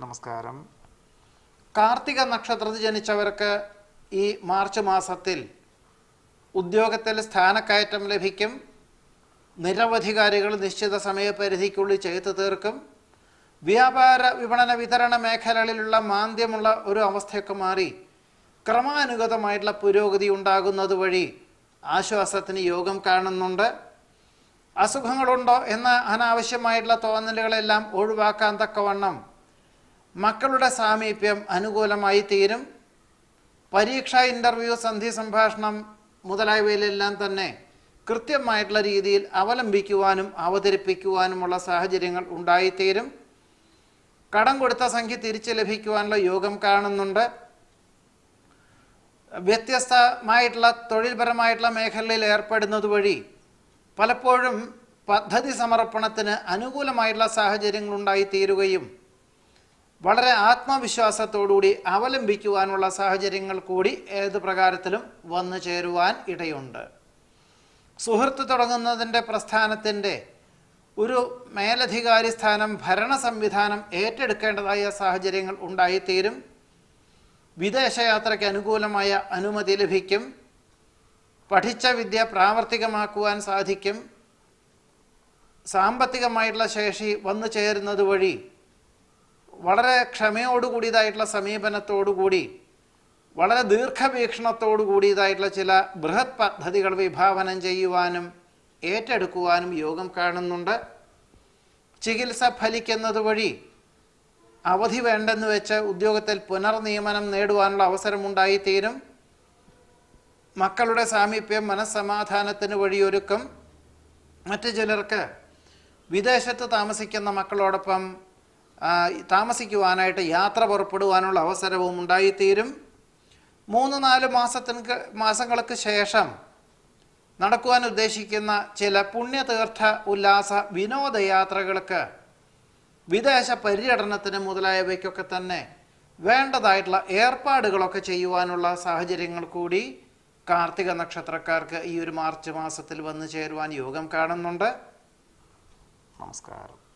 നമസ്കാരം. കാർത്തിക നക്ഷത്രത്തിൽ ജനിച്ചവർക്ക് ഈ മാർച്ച് മാസത്തിൽ ഉദ്യോഗത്തിൽ സ്ഥാനക്കയറ്റം ലഭിക്കും. നിരവധി കാര്യങ്ങൾ നിശ്ചിത സമയപരിധിക്കുള്ളിൽ ചെയ്തു തീർക്കും. വ്യാപാര വിപണന വിതരണ മേഖലകളിലുള്ള മാന്ദ്യമുള്ള ഒരു അവസ്ഥയൊക്കെ മാറി ക്രമാനുഗതമായിട്ടുള്ള പുരോഗതി ഉണ്ടാകുന്നത് വഴി ആശ്വാസത്തിന് യോഗം കാണുന്നുണ്ട്. അസുഖങ്ങളുണ്ടോ എന്ന അനാവശ്യമായിട്ടുള്ള തോന്നലുകളെല്ലാം ഒഴിവാക്കാൻ തക്കവണ്ണം മക്കളുടെ സാമീപ്യം അനുകൂലമായി തീരും. പരീക്ഷ ഇന്റർവ്യൂ സന്ധി സംഭാഷണം മുതലായവയിലെല്ലാം തന്നെ കൃത്യമായിട്ടുള്ള രീതിയിൽ അവലംബിക്കുവാനും അവതരിപ്പിക്കുവാനുമുള്ള സാഹചര്യങ്ങൾ ഉണ്ടായിത്തീരും. കടം കൊടുത്ത സംഖ്യ തിരിച്ചു ലഭിക്കുവാനുള്ള യോഗം കാണുന്നുണ്ട്. വ്യത്യസ്തമായിട്ടുള്ള തൊഴിൽപരമായിട്ടുള്ള മേഖലയിൽ ഏർപ്പെടുന്നത് വഴി പലപ്പോഴും പദ്ധതി സമർപ്പണത്തിന് അനുകൂലമായിട്ടുള്ള സാഹചര്യങ്ങൾ ഉണ്ടായിത്തീരുകയും വളരെ ആത്മവിശ്വാസത്തോടുകൂടി അവലംബിക്കുവാനുള്ള സാഹചര്യങ്ങൾ കൂടി ഏത് പ്രകാരത്തിലും വന്നു ചേരുവാൻ ഇടയുണ്ട്. സുഹൃത്ത് തുടങ്ങുന്നതിന്റെ പ്രസ്ഥാനത്തിന്റെ ഒരു മേലധികാരി സ്ഥാനം ഭരണ സംവിധാനം ഏറ്റെടുക്കേണ്ടതായ സാഹചര്യങ്ങൾ ഉണ്ടായിത്തീരും. വിദേശയാത്രയ്ക്ക് അനുകൂലമായ അനുമതി ലഭിക്കും. പഠിച്ച വിദ്യ പ്രാവർത്തികമാക്കുവാൻ സാധിക്കും. സാമ്പത്തികമായിട്ടുള്ള ശേഷി വന്നു ചേരുന്നത് വഴി വളരെ ക്ഷമയോടുകൂടിയതായിട്ടുള്ള സമീപനത്തോടുകൂടി വളരെ ദീർഘവീക്ഷണത്തോടു കൂടിയതായിട്ടുള്ള ചില ബൃഹത് പദ്ധതികൾ വിഭാവനം ചെയ്യുവാനും ഏറ്റെടുക്കുവാനും യോഗം കാണുന്നുണ്ട്. ചികിത്സ ഫലിക്കുന്നത് വഴി അവധി വേണ്ടെന്ന് വെച്ച് ഉദ്യോഗത്തിൽ പുനർനിയമനം നേടുവാനുള്ള അവസരമുണ്ടായിത്തീരും. മക്കളുടെ സാമീപ്യം മനസ്സമാധാനത്തിന് വഴിയൊരുക്കും. മറ്റു ചിലർക്ക് വിദേശത്ത് താമസിക്കുന്ന മക്കളോടൊപ്പം താമസിക്കുവാനായിട്ട് യാത്ര പുറപ്പെടുവാനുള്ള അവസരവും ഉണ്ടായിത്തീരും. മൂന്ന് നാല് മാസത്തിന് മാസങ്ങൾക്ക് ശേഷം നടക്കുവാൻ ഉദ്ദേശിക്കുന്ന ചില പുണ്യതീർത്ഥ ഉല്ലാസ വിനോദയാത്രകൾക്ക് വിദേശ പര്യടനത്തിന് മുതലായവയ്ക്കൊക്കെ തന്നെ വേണ്ടതായിട്ടുള്ള ഏർപ്പാടുകളൊക്കെ ചെയ്യുവാനുള്ള സാഹചര്യങ്ങൾ കൂടി കാർത്തിക നക്ഷത്രക്കാർക്ക് ഈ ഒരു മാർച്ച് മാസത്തിൽ വന്നു ചേരുവാൻ യോഗം കാണുന്നുണ്ട്. നമസ്കാരം.